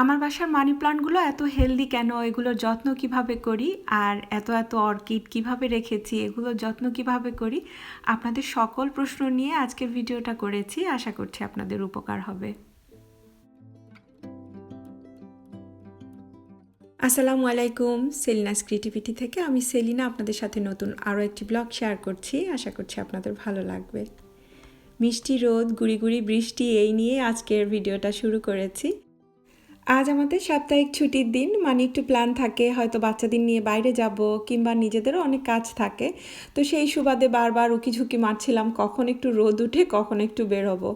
আমার বাসার মানি প্লান্টগুলো এত হেলদি কেন? এগুলোর যত্ন কীভাবে করি? আর এত এত অর্কিড কীভাবে রেখেছি? এগুলোর যত্ন কীভাবে করি? আপনাদের সকল প্রশ্ন নিয়ে আজকের ভিডিওটা করেছি। আশা করছি আপনাদের উপকার হবে। আসসালামু আলাইকুম, সেলিনাস ক্রিয়েটিভিটি থেকে আমি সেলিনা আপনাদের সাথে নতুন আরও একটি ব্লগ শেয়ার করছি। আশা করছি আপনাদের ভালো লাগবে। মিষ্টি রোদ, গুড়ি গুড়ি বৃষ্টি, এই নিয়ে আজকের ভিডিওটা শুরু করেছি। আজ আমাদের সাপ্তাহিক ছুটির দিন। মানে একটু প্ল্যান থাকে, হয়তো বাচ্চাদের নিয়ে বাইরে যাব কিংবা নিজেদেরও অনেক কাজ থাকে। তো সেই সুবাদে বারবার উকি ঝুঁকি মারছিলাম, কখন একটু রোদ উঠে, কখন একটু বেরোবো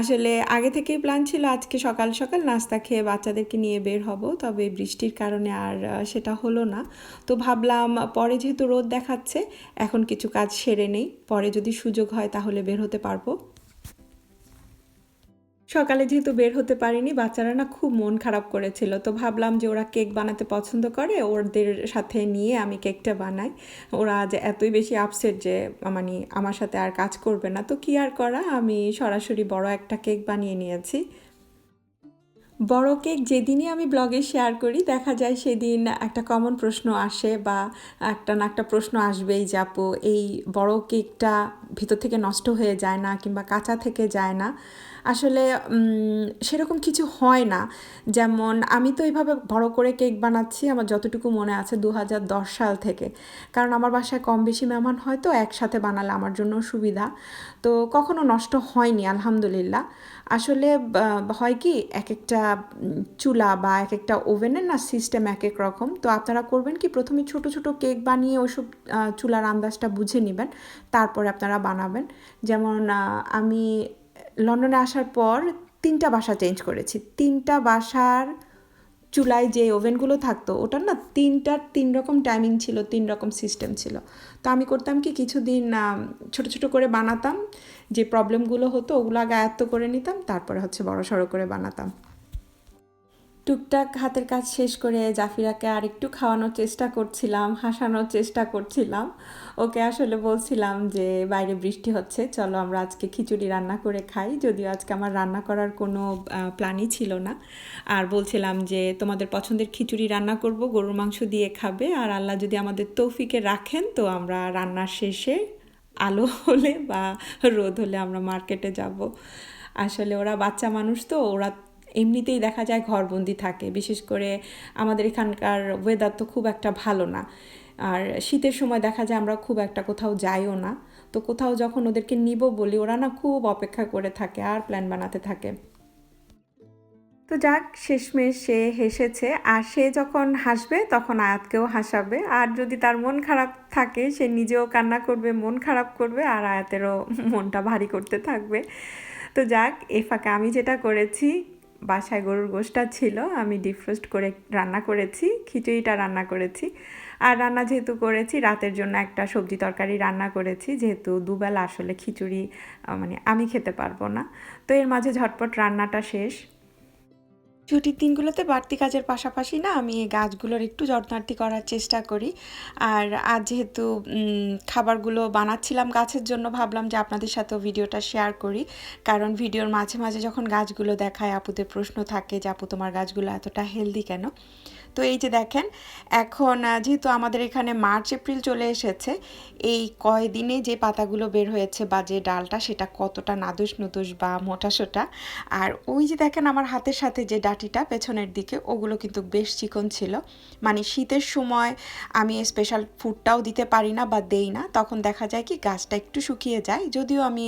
আসলে আগে থেকেই প্ল্যান ছিল আজকে সকাল সকাল নাস্তা খেয়ে বাচ্চাদেরকে নিয়ে বের হব, তবে বৃষ্টির কারণে আর সেটা হলো না। তো ভাবলাম, পরে যেহেতু রোদ দেখাচ্ছে, এখন কিছু কাজ সেরে নেই। পরে যদি সুযোগ হয় তাহলে বের হতে পারব। সকালে যেহেতু বের হতে পারিনি, বাচ্চারা না খুব মন খারাপ করেছিল। তো ভাবলাম যে ওরা কেক বানাতে পছন্দ করে, ওদের সাথে নিয়ে আমি কেকটা বানাই। ওরা আজ এতই বেশি আপসেট যে মানে আমার সাথে আর কাজ করবে না। তো কি আর করা? আমি সরাসরি বড় একটা কেক বানিয়ে নিয়েছি। বড় কেক যেদিনই আমি ব্লগে শেয়ার করি, দেখা যায় সেদিন একটা কমন প্রশ্ন আসে বা একটা না একটা প্রশ্ন আসবেই যে এই বড় কেকটা ভিতর থেকে নষ্ট হয়ে যায় না কিংবা কাঁচা থেকে যায় না? আসলে সেরকম কিছু হয় না। যেমন, আমি তো এইভাবে বড় করে কেক বানাচ্ছি, আমার যতটুকু মনে আছে দু হাজার দশ সাল থেকে। কারণ আমার বাসায় কম বেশি মেহমান হয় তো, একসাথে বানালে আমার জন্য সুবিধা। তো কখনো নষ্ট হয়নি, আলহামদুলিল্লাহ। আসলে হয় কি এক একটা চুলা বা এক একটা ওভেনের না সিস্টেম এক এক রকম। তো আপনারা করবেন কি, প্রথমে ছোট ছোট কেক বানিয়ে ওসব চুলার আন্দাজটা বুঝে নেবেন। তারপরে আপনারা বানাবেন। যেমন আমি লন্ডনে আসার পর তিনটা বাসা চেঞ্জ করেছি। তিনটা বাসার চুলায় যে ওভেনগুলো থাকতো, ওটার না তিনটার তিন রকম টাইমিং ছিল, তিন রকম সিস্টেম ছিল। তো আমি করতাম কি কিছুদিন ছোট ছোট করে বানাতাম, যে প্রবলেমগুলো হতো ওগুলো আগে আয়ত্ত করে নিতাম, তারপরে হচ্ছে বড় সড়ো করে বানাতাম। টুকটাক হাতের কাজ শেষ করে জাফিরাকে আর একটু খাওয়ানোর চেষ্টা করছিলাম, হাসানোর চেষ্টা করছিলাম। ওকে আসলে বলছিলাম যে, বাইরে বৃষ্টি হচ্ছে, চলো আমরা আজকে খিচুড়ি রান্না করে খাই। যদিও আজকে আমার রান্না করার কোনো প্ল্যানই ছিল না। আর বলছিলাম যে, তোমাদের পছন্দের খিচুড়ি রান্না করব, গরুর মাংস দিয়ে খাবে, আর আল্লাহ যদি আমাদের তৌফিকে রাখেন, তো আমরা রান্নার শেষে আলো হলে বা রোদ হলে আমরা মার্কেটে যাব। আসলে ওরা বাচ্চা মানুষ তো, ওরা এমনিতেই দেখা যায় ঘরবন্দি থাকে। বিশেষ করে আমাদের এখানকার ওয়েদার তো খুব একটা ভালো না। আর শীতের সময় দেখা যায় আমরা খুব একটা কোথাও যাইও না। তো কোথাও যখন ওদেরকে নিব বলি, ওরা না খুব অপেক্ষা করে থাকে, আর প্ল্যান বানাতে থাকে। তো যাক, শেষমেশ সে হেসেছে। আর সে যখন হাসবে, তখন আয়াতকেও হাসাবে। আর যদি তার মন খারাপ থাকে, সে নিজেও কান্না করবে, মন খারাপ করবে, আর আয়াতেরও মনটা ভারী করতে থাকবে। তো যাক, এ ফাঁকে আমি যেটা করেছি বাসায় গরুর গোশটা ছিল, আমি ডিফ্রোস্ট করে রান্না করেছি, খিচুড়িটা রান্না করেছি। আর রান্না যেহেতু করেছি, রাতের জন্য একটা সবজি তরকারি রান্না করেছি, যেহেতু দুবেলা আসলে খিচুড়ি মানে আমি খেতে পারব না। তো এর মাঝে ঝটপট রান্নাটা শেষ। ছুটির দিনগুলোতে বাড়তি কাজের পাশাপাশি না আমি এই গাছগুলোর একটু যত্নার্থী করার চেষ্টা করি। আর আজ যেহেতু খাবারগুলো বানাচ্ছিলাম গাছের জন্য, ভাবলাম যে আপনাদের সাথেও ভিডিওটা শেয়ার করি। কারণ ভিডিওর মাঝে মাঝে যখন গাছগুলো দেখায়, আপুদের প্রশ্ন থাকে যে, আপু, তোমার গাছগুলো এতটা হেলদি কেন? তো এই যে দেখেন, এখন যেহেতু আমাদের এখানে মার্চ, এপ্রিল চলে এসেছে, এই কয়দিনে যে পাতাগুলো বের হয়েছে বা যে ডালটা, সেটা কতটা নাদুস নুদুস বা মোটাসোটা আর ওই যে দেখেন, আমার হাতের সাথে যে ডাটিটা পেছনের দিকে, ওগুলো কিন্তু বেশ চিকন ছিল। মানে শীতের সময় আমি স্পেশাল ফুডটাও দিতে পারি না বা দেই না। তখন দেখা যায় কি, গাছটা একটু শুকিয়ে যায়। যদিও আমি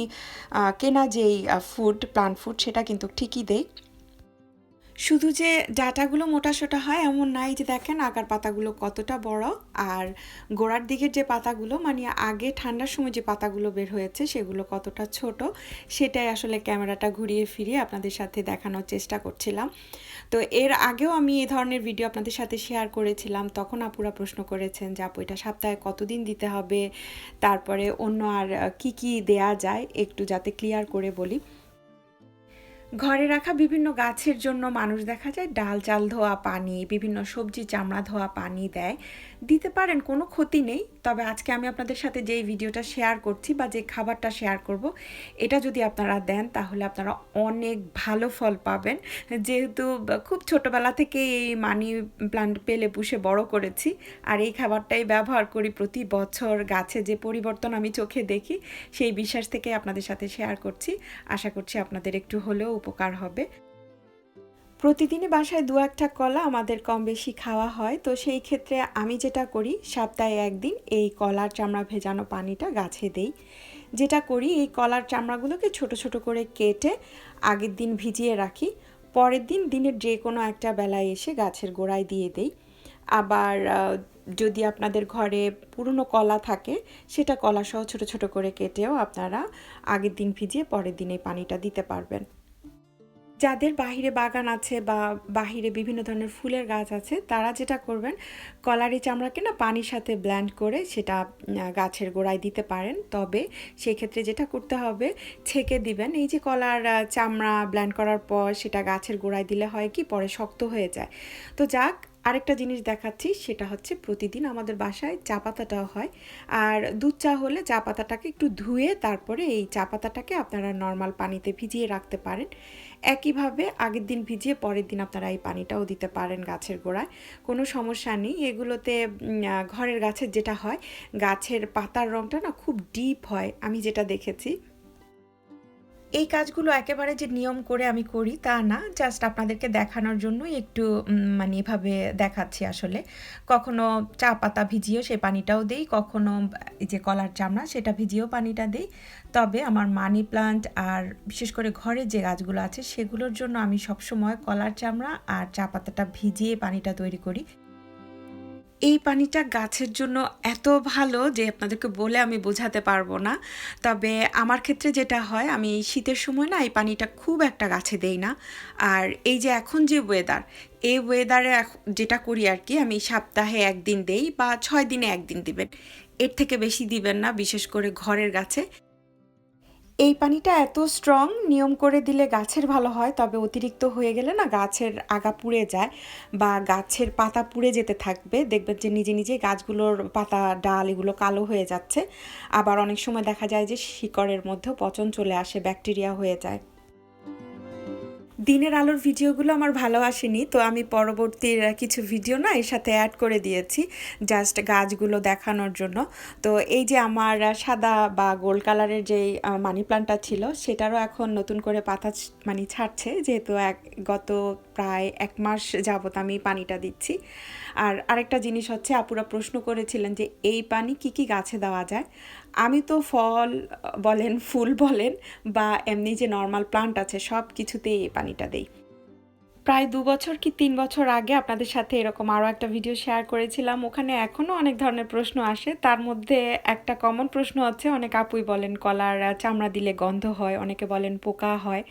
কেনা যেই ফুড প্লান্ট ফুড সেটা কিন্তু ঠিকই দেই। শুধু যে ডাটাগুলো মোটাসোটা হয় এমন নাই যে দেখেন আগার পাতাগুলো কতটা বড় আর গোড়ার দিকের যে পাতাগুলো মানে আগে ঠান্ডার সময় যে পাতাগুলো বের হয়েছে সেগুলো কতটা ছোট, সেটাই আসলে ক্যামেরাটা ঘুরিয়ে ফিরিয়ে আপনাদের সাথে দেখানোর চেষ্টা করছিলাম। তো এর আগেও আমি এ ধরনের ভিডিও আপনাদের সাথে শেয়ার করেছিলাম। তখন আপুরা প্রশ্ন করেছেন যে, আপু, এটা সপ্তাহে কতদিন দিতে হবে? তারপরে অন্য আর কি কি দেয়া যায় একটু যাতে ক্লিয়ার করে বলি। ঘরে রাখা বিভিন্ন গাছের জন্য মানুষ দেখা যায়। ডাল, চাল ধোয়া পানি, বিভিন্ন সবজি, চামড়া ধোয়া পানি দেয়। দিতে পারেন, কোনো ক্ষতি নেই। তবে আজকে আমি আপনাদের সাথে যেই ভিডিওটা শেয়ার করছি বা যে খাবারটা শেয়ার করব, এটা যদি আপনারা দেন, তাহলে আপনারা অনেক ভালো ফল পাবেন। যেহেতু খুব ছোটোবেলা থেকে এই মানি প্লান্ট পেলে পুষে বড় করেছি, আর এই খাবারটাই ব্যবহার করি প্রতি বছর গাছে যে পরিবর্তন আমি চোখে দেখি, সেই বিশ্বাস থেকে আপনাদের সাথে শেয়ার করছি। আশা করছি আপনাদের একটু হলেও উপকার হবে। প্রতিদিনই বাসায় দু একটা কলা আমাদের কম বেশি খাওয়া হয়। তো সেই ক্ষেত্রে আমি যেটা করি, সপ্তাহে একদিন এই কলার চামড়া ভেজানো পানিটা গাছে দেই। যেটা করি, এই কলার চামড়াগুলোকে ছোট ছোট করে কেটে আগের দিন ভিজিয়ে রাখি। পরের দিন দিনের যে কোনো একটা বেলায় এসে গাছের গোড়ায় দিয়ে দেই। আবার যদি আপনাদের ঘরে পুরনো কলা থাকে, সেটা কলা সহ ছোটো ছোটো করে কেটেও আপনারা আগের দিন ভিজিয়ে পরের দিনে পানিটা দিতে পারবেন। যাদের বাহিরে বাগান আছে বা বাহিরে বিভিন্ন ধরনের ফুলের গাছ আছে, তারা যেটা করবেন, কলারি চামড়াকে না পানির সাথে ব্ল্যান্ড করে সেটা গাছের গোড়ায় দিতে পারেন। তবে সেক্ষেত্রে যেটা করতে হবে, ছেঁকে দিবেন। এই যে কলার চামড়া ব্ল্যান্ড করার পর সেটা গাছের গোড়ায় দিলে হয় কি, পরে শক্ত হয়ে যায়। তো যাক আরেকটা জিনিস দেখাচ্ছি, সেটা হচ্ছে প্রতিদিন আমাদের বাসায় চা পাতাটাও হয়। আর দুধ চা হলে চা পাতাটাকে একটু ধুয়ে তারপরে এই চা পাতাটাকে আপনারা নর্মাল পানিতে ভিজিয়ে রাখতে পারেন। একইভাবে আগের দিন ভিজিয়ে পরের দিন আপনারা এই পানিটাও দিতে পারেন গাছের গোড়ায়। কোনো সমস্যা নেই, এগুলোতে ঘরের গাছের যেটা হয়, গাছের পাতার রঙটা না খুব ডিপ হয়, আমি যেটা দেখেছি। এই কাজগুলো একেবারে যে নিয়ম করে আমি করি তা না জাস্ট আপনাদেরকে দেখানোর জন্যই একটু মানে এভাবে দেখাচ্ছি আসলে। কখনো চা পাতা ভিজিয়েও সেই পানিটাও দিই, কখনো যে কলার চামড়া সেটা ভিজিয়েও পানিটা দিই। তবে আমার মানি প্লান্ট আর বিশেষ করে ঘরের যে গাছগুলো আছে সেগুলোর জন্য আমি সবসময় কলার চামড়া আর চা পাতাটা ভিজিয়ে পানিটা তৈরি করি। এই পানিটা গাছের জন্য এত ভালো যে আপনাদেরকে বলে আমি বোঝাতে পারব না। তবে আমার ক্ষেত্রে যেটা হয়, আমি শীতের সময় না এই পানিটা খুব একটা গাছে দেই না। আর এই যে এখন যে ওয়েদার এই ওয়েদারে যেটা করি আর কি, আমি সপ্তাহে একদিন দেই বা ছয় দিনে একদিন দিবেন। এর থেকে বেশি দিবেন না, বিশেষ করে ঘরের গাছে। এই পানিটা এত স্ট্রং নিয়ম করে দিলে গাছের ভালো হয়, তবে অতিরিক্ত হয়ে গেলে না গাছের আগা পুড়ে যায় বা গাছের পাতা পুড়ে যেতে থাকবে। দেখবেন যে নিজে নিজে গাছগুলোর পাতা, ডাল এগুলো কালো হয়ে যাচ্ছে। আবার অনেক সময় দেখা যায় যে শিকড়ের মধ্যেও পচন চলে আসে, ব্যাকটেরিয়া হয়ে যায়। দিনের আলোর ভিডিওগুলো আমার ভালো আসেনি, তো আমি পরবর্তী কিছু ভিডিও না এর সাথে অ্যাড করে দিয়েছি জাস্ট গাছগুলো দেখানোর জন্য। তো এই যে আমার সাদা বা গোল্ড কালারের যে মানি প্লান্টটা ছিল, সেটারও এখন নতুন করে পাতা মানে ছাড়ছে, যেহেতু এক, গত প্রায় এক মাস যাবত আমি পানিটা দিচ্ছি। আর আরেকটা জিনিস হচ্ছে, আপুরা প্রশ্ন করেছিলেন যে, এই পানি কি কি গাছে দেওয়া যায়? আমি তো ফল বলেন, ফুল বলেন, বা এমনি যে নর্মাল প্লান্ট আছে সব কিছুতেই এই পানিটা দেই। প্রায় দু বছর কি তিন বছর আগে আপনাদের সাথে এরকম আরও একটা ভিডিও শেয়ার করেছিলাম। ওখানে এখনও অনেক ধরনের প্রশ্ন আসে। তার মধ্যে একটা কমন প্রশ্ন হচ্ছে, অনেক আপুই বলেন, কলার চামড়া দিলে গন্ধ হয়, অনেকে বলেন পোকা হয়।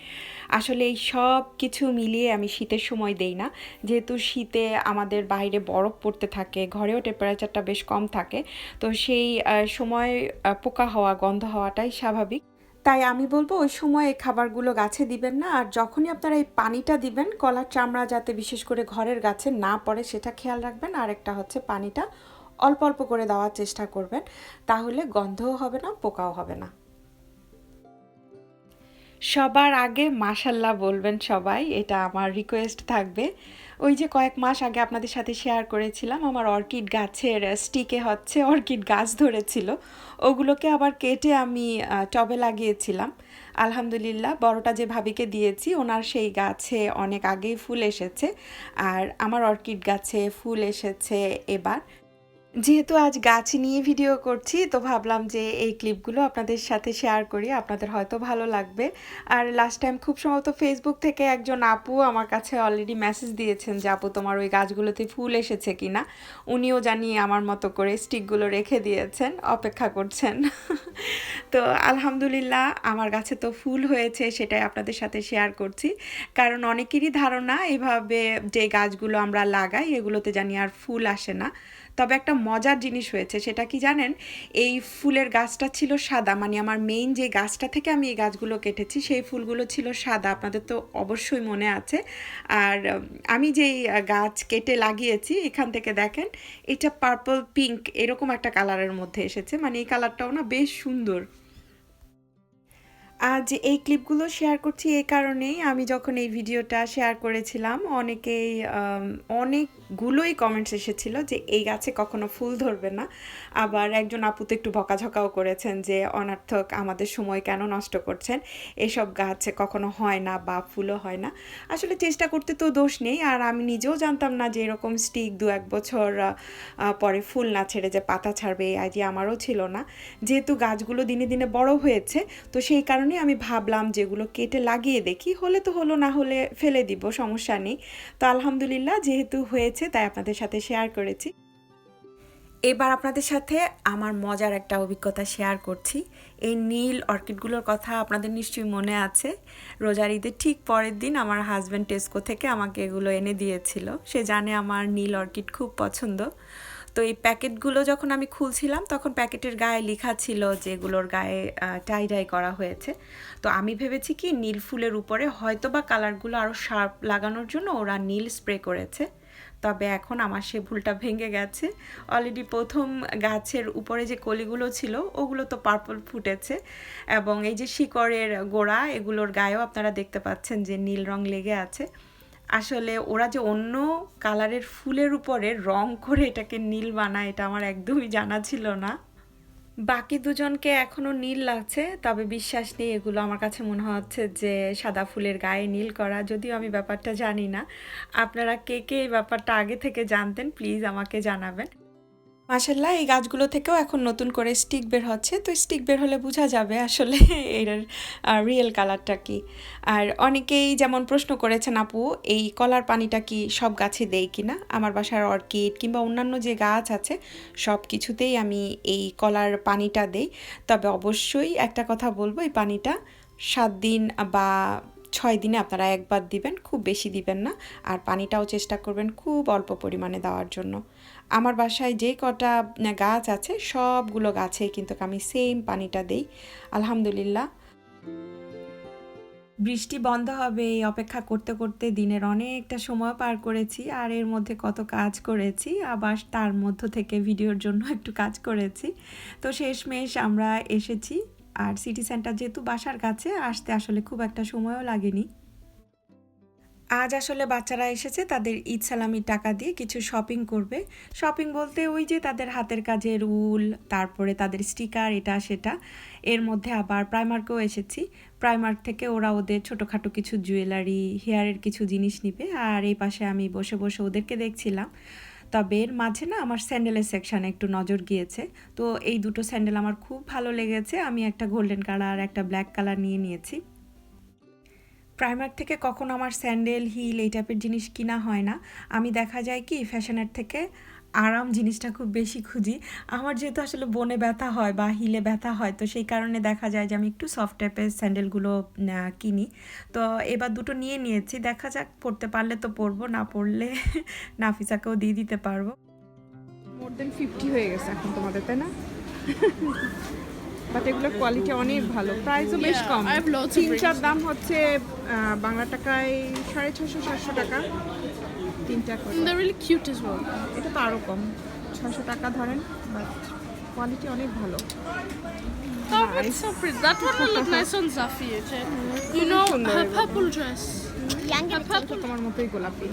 আসলে এই সব কিছু মিলিয়ে আমি শীতের সময় দেই না। যেহেতু শীতে আমাদের বাইরে বরফ পড়তে থাকে, ঘরেও টেম্পারেচারটা বেশ কম থাকে, তো সেই সময় পোকা হওয়া, গন্ধ হওয়াটাই স্বাভাবিক। তাই আমি বলব ওই সময় এই খাবারগুলো গাছে দিবেন না, আর যখনই আপনারা এই পানিটা দিবেন, কলার চামড়া যাতে বিশেষ করে ঘরের গাছে না পড়ে সেটা খেয়াল রাখবেন, আর একটা হচ্ছে পানিটা অল্প অল্প করে দেওয়ার চেষ্টা করবেন, তাহলে গন্ধও হবে না, পোকাও হবে না। সবার আগে মাসাল্লাহ বলবেন সবাই, এটা আমার রিকোয়েস্ট থাকবে। ওই যে কয়েক মাস আগে আপনাদের সাথে শেয়ার করেছিলাম, আমার অর্কিড গাছের স্টিকে হচ্ছে অর্কিড গাছ ধরেছিল। ওগুলোকে আবার কেটে আমি টবে লাগিয়েছিলাম। আলহামদুলিল্লাহ, বড়টা যে ভাবিকে দিয়েছি, ওনার সেই গাছে অনেক আগেই ফুল এসেছে। আর আমার অর্কিড গাছে ফুল এসেছে এবার। যেহেতু আজ গাছ নিয়ে ভিডিও করছি, তো ভাবলাম যে এই ক্লিপগুলো আপনাদের সাথে শেয়ার করি, আপনাদের হয়তো ভালো লাগবে। আর লাস্ট টাইম খুব সম্ভবত ফেসবুক থেকে একজন আপু আমার কাছে অলরেডি মেসেজ দিয়েছেন যে, আপু, তোমার ওই গাছগুলোতে ফুল এসেছে কি না উনিও জানিয়ে আমার মতো করে স্টিকগুলো রেখে দিয়েছেন, অপেক্ষা করছেন। তো আলহামদুলিল্লাহ, আমার গাছে তো ফুল হয়েছে, সেটাই আপনাদের সাথে শেয়ার করছি। কারণ অনেকেরই ধারণা, এভাবে যে গাছগুলো আমরা লাগাই, এগুলোতে জানি আর ফুল আসে না। তবে একটা মজার জিনিস হয়েছে, সেটা কি জানেন? এই ফুলের গাছটা ছিল সাদা মানে আমার মেইন যে গাছটা থেকে আমি এই গাছগুলো কেটেছি, সেই ফুলগুলো ছিল সাদা, আপনাদের তো অবশ্যই মনে আছে। আর আমি যেই গাছ কেটে লাগিয়েছি, এখান থেকে দেখেন, এটা পার্পল পিঙ্ক এরকম একটা কালারের মধ্যে এসেছে মানে এই কালারটাও না বেশ সুন্দর। আজ এই ক্লিপগুলো শেয়ার করছি এই কারণেই আমি যখন এই ভিডিওটা শেয়ার করেছিলাম, অনেকেই অনেকগুলোই কমেন্টস এসেছিল যে এই গাছে কখনো ফুল ধরবে না। আবার একজন আপু তো একটু বকাঝকাও করেছেন যে, অনার্থক, আমাদের সময় কেন নষ্ট করছেন? এসব গাছে কখনো হয় না বা ফুলও হয় না। আসলে চেষ্টা করতে তো দোষ নেই। আর আমি নিজেও জানতাম না যে, এরকম স্টিক দু এক বছর পরে ফুল না ছেড়ে যে পাতা ছাড়বে, এই আইডিয়া আমারও ছিল না। যেহেতু গাছগুলো দিনে দিনে বড় হয়েছে, তো সেই কারণে আমি ভাবলাম যেগুলো কেটে লাগিয়ে দেখি। হলে তো হলো, না হলে ফেলে দিব, সমস্যা নেই। তো আলহামদুলিল্লাহ, যেহেতু হয়েছে, তাই আপনাদের সাথে শেয়ার করেছি। এবার আপনাদের সাথে আমার মজার একটা অভিজ্ঞতা শেয়ার করছি। এই নীল অর্কিডগুলোর কথা আপনাদের নিশ্চয়ই মনে আছে। রোজার ঈদের ঠিক পরের দিন আমার হাজব্যান্ড টেস্কো থেকে আমাকে এগুলো এনে দিয়েছিল। সে জানে আমার নীল অর্কিড খুব পছন্দ। তো এই প্যাকেটগুলো যখন আমি খুলছিলাম, তখন প্যাকেটের গায়ে লেখা ছিল যে এগুলোর গায়ে টাই ডাই করা হয়েছে। তো আমি ভেবেছি কি নীল ফুলের উপরে হয়তো বা কালারগুলো আরও শার্প লাগানোর জন্য ওরা নীল স্প্রে করেছে। তবে এখন আমার সে ভুলটা ভেঙে গেছে। অলরেডি প্রথম গাছের উপরে যে কলিগুলো ছিল, ওগুলো তো পার্পল ফুটেছে এবং এই যে শিকড়ের গোড়া, এগুলোর গায়েও আপনারা দেখতে পাচ্ছেন যে নীল রং লেগে আছে। আসলে ওরা যে অন্য কালারের ফুলের উপরে রং করে এটাকে নীল বানায়, এটা আমার একদমই জানা ছিল না। বাকি দুজনকে এখনও নীল লাগছে, তবে বিশ্বাস নেই, এগুলো আমার কাছে মনে হচ্ছে যে সাদা ফুলের গায়ে নীল করা, যদিও আমি ব্যাপারটা জানি না। আপনারা কে কে এই ব্যাপারটা আগে থেকে জানতেন, প্লিজ আমাকে জানাবেন। মাসাল্লাহ এই গাছগুলো থেকেও এখন নতুন করে স্টিক বের হচ্ছে। তো স্টিক বের হলে বোঝা যাবে আসলে এর রিয়েল কালারটা কি। আর অনেকেই যেমন প্রশ্ন করেছেন, আপু, এই কলার পানিটা কি সব গাছে দেই কিনা আমার বাসার অর্কিড কিংবা অন্যান্য যে গাছ আছে, সব কিছুতেই আমি এই কলার পানিটা দেই। তবে অবশ্যই একটা কথা বলব, এই পানিটা সাত দিন বা ছয় দিনে আপনারা একবার দিবেন, খুব বেশি দিবেন না। আর পানিটাও চেষ্টা করবেন খুব অল্প পরিমাণে দেওয়ার জন্য। আমার বাসায় যে কটা গাছ আছে, সবগুলো গাছে কিন্তু আমি সেম পানিটা দেই। আলহামদুলিল্লাহ। বৃষ্টি বন্ধ হবে, এই অপেক্ষা করতে করতে দিনের অনেকটা সময় পার করেছি, আর এর মধ্যে কত কাজ করেছি, আবার তার মধ্য থেকে ভিডিওর জন্য একটু কাজ করেছি। তো শেষমেশ আমরা এসেছি, আর সিটি সেন্টার যেহেতু বাসার কাছে, আসতে আসলে খুব একটা সময়ও লাগেনি। আজ আসলে বাচ্চারা এসেছে, তাদের ঈদ সালামির টাকা দিয়ে কিছু শপিং করবে। শপিং বলতে ওই যে তাদের হাতের কাজের উল তারপরে তাদের স্টিকার এটা সেটা। এর মধ্যে আবার প্রাইমার্কেও এসেছি। প্রাইমার্ক থেকে ওরা ওদের ছোটোখাটো কিছু জুয়েলারি হেয়ারের কিছু জিনিস নিবে। আর এই পাশে আমি বসে বসে ওদেরকে দেখছিলাম। তবে এর মাঝে না আমার স্যান্ডেলের সেকশানে একটু নজর গিয়েছে। তো এই দুটো স্যান্ডেল আমার খুব ভালো লেগেছে। আমি একটা গোল্ডেন কালার একটা ব্ল্যাক কালার নিয়ে নিয়েছি। প্রাইমার্ক থেকে কখনো আমার স্যান্ডেল হিল এই টাইপের জিনিস কিনা হয় না। আমি দেখা যায় কি ফ্যাশনের থেকে আরাম জিনিসটা খুব বেশি খুঁজি। আমার যেহেতু আসলে বনে ব্যথা হয় বা হিলে ব্যথা হয়, তো সেই কারণে দেখা যায় যে আমি একটু সফট টাইপের স্যান্ডেলগুলো কিনি। তো এবার দুটো নিয়ে নিয়েছি, দেখা যাক পড়তে পারলে তো পরবো, না পড়লে নাফিসাকেও দিয়ে দিতে পারব। মোর দেন ফিফটি হয়ে গেছে এখন তোমাদের, তাই না? বাট এগুলোর কোয়ালিটি অনেক ভালো প্রাইসও বেশ কম তিনটার দাম হচ্ছে বাংলা টাকায় সাড়ে ছশো সাতশো টাকা তিনটা করে really cute as well. এটা তো আরও কম ছশো টাকা ধরেন বাট কোয়ালিটি অনেক ভালো That Nice. one's so pretty. That one will look nice on Zafi. okay? You know, সুন্দর her এগুলো। purple dress. Young Her এটা purple. তোমার মতোই গোলাপি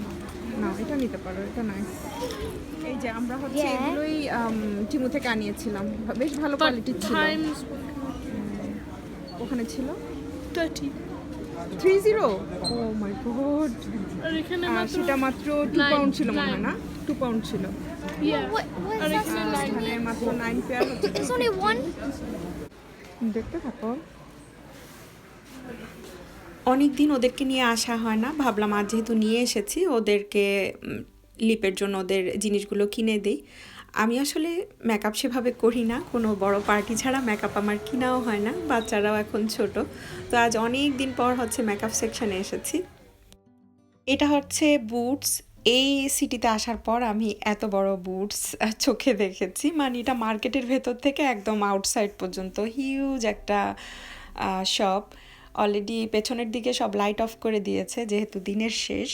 না এটা নিতে পারো এটা নাই এই যে আমরা হচ্ছে. এগুলোই টিমু থেকে আনিয়েছিলাম। বেশ ভালো But কোয়ালিটি ছিল। ওখানে ছিল? 30. Three zero oh my god আর এখানে আর মাত্র সেটা মাত্র টু পাউন্ড ছিল মনে হয় না? টু পাউন্ড ছিল। মাত্র নাইন পেয়ার. দেখতে থাকো। অনেক দিন ওদেরকে নিয়ে আসা হয় না। ভাবলাম আজ যেহেতু নিয়ে এসেছি, ওদেরকে লিপের জন্য ওদের জিনিসগুলো কিনে দিই। আমি আসলে মেকআপ সেভাবে করি না, কোনো বড় পার্টি ছাড়া মেকআপ আমার কিনাও হয় না, বাচ্চারাও এখন ছোট। তো আজ অনেক দিন পর হচ্ছে মেকআপ সেকশনে এসেছি। এটা হচ্ছে বুটস এই সিটিতে আসার পর আমি এত বড় বুটস চোখে দেখেছি। মানে এটা মার্কেটের ভেতর থেকে একদম আউটসাইড পর্যন্ত। হিউজ একটা শপ অলরেডি পেছনের দিকে সব লাইট অফ করে দিয়েছে, যেহেতু দিনের শেষ।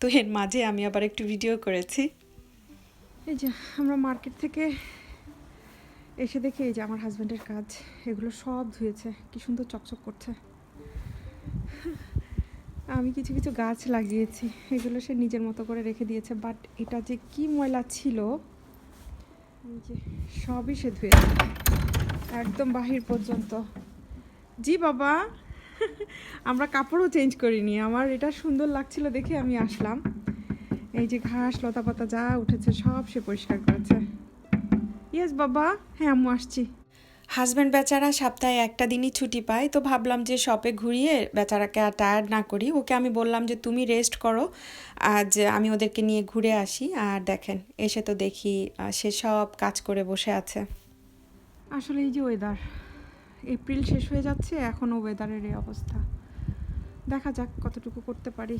তো এর মাঝে আমি আবার একটু ভিডিও করেছি। এই যে, আমরা মার্কেট থেকে এসে দেখি, এই যে আমার হাজব্যান্ডের কাজ, এগুলো সব ধুয়েছে, কি সুন্দর চকচক করছে। আমি কিছু কিছু গাছ লাগিয়েছি, এগুলো সে নিজের মতো করে রেখে দিয়েছে বাট এটা যে কি ময়লা ছিল যে সবই সে ধুয়েছে, একদম বাহির পর্যন্ত। জি বাবা আমরা কাপড়ও চেঞ্জ করিনি। আমার এটা সুন্দর লাগছিল দেখে আমি আসলাম। এই যে ঘাস লতা পাতা যা উঠেছে সব সে পরিষ্কার করেছে। ইয়েস বাবা। হ্যাঁ আম্মু আসছি। হাজব্যান্ড বেচারা সপ্তাহে একটা দিনই ছুটি পায় তো ভাবলাম যে শপে ঘুরিয়ে বেচারাকে আর টায়ার্ড না করি। ওকে আমি বললাম যে তুমি রেস্ট করো। আজ আমি ওদেরকে নিয়ে ঘুরে আসি। আর দেখেন এসে তো দেখি সে সব কাজ করে বসে আছে। আসলে এই যে ওয়েদার এপ্রিল শেষ হয়ে যাচ্ছে এখনও ওয়েদারের এই অবস্থা। দেখা যাক কতটুকু করতে পারি।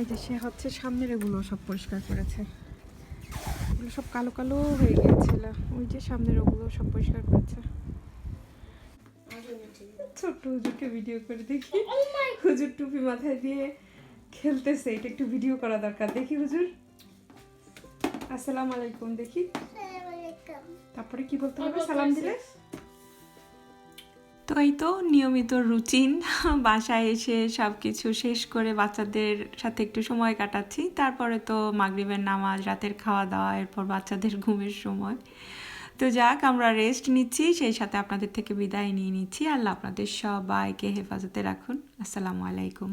এই যে সে হচ্ছে সামনের এগুলো সব পরিষ্কার করেছে। এগুলো সব কালো কালো হয়ে গিয়েছিল। ওই যে সামনের ওগুলো সব পরিষ্কার করেছে। ছোট্ট হুজুরকে ভিডিও করে দেখি। হুজুর টুপি মাথায় দিয়ে খেলতেছে এটা একটু ভিডিও করা দরকার। দেখি হুজুর। আসসালামু আলাইকুম দেখি। তারপরে কি বলতে হবে? সালাম দিলে? তো এই তো নিয়মিত রুটিন বাসায় এসে সব কিছু শেষ করে বাচ্চাদের সাথে একটু সময় কাটাচ্ছি। তারপরে তো মাগরিবের নামাজ, রাতের খাওয়া দাওয়া এরপর বাচ্চাদের ঘুমের সময়। তো যাক, আমরা রেস্ট নিচ্ছি, সেই সাথে আপনাদের থেকে বিদায় নিয়ে নিচ্ছি। আল্লাহ আপনাদের সবাইকে হেফাজতে রাখুন। আসসালামু আলাইকুম।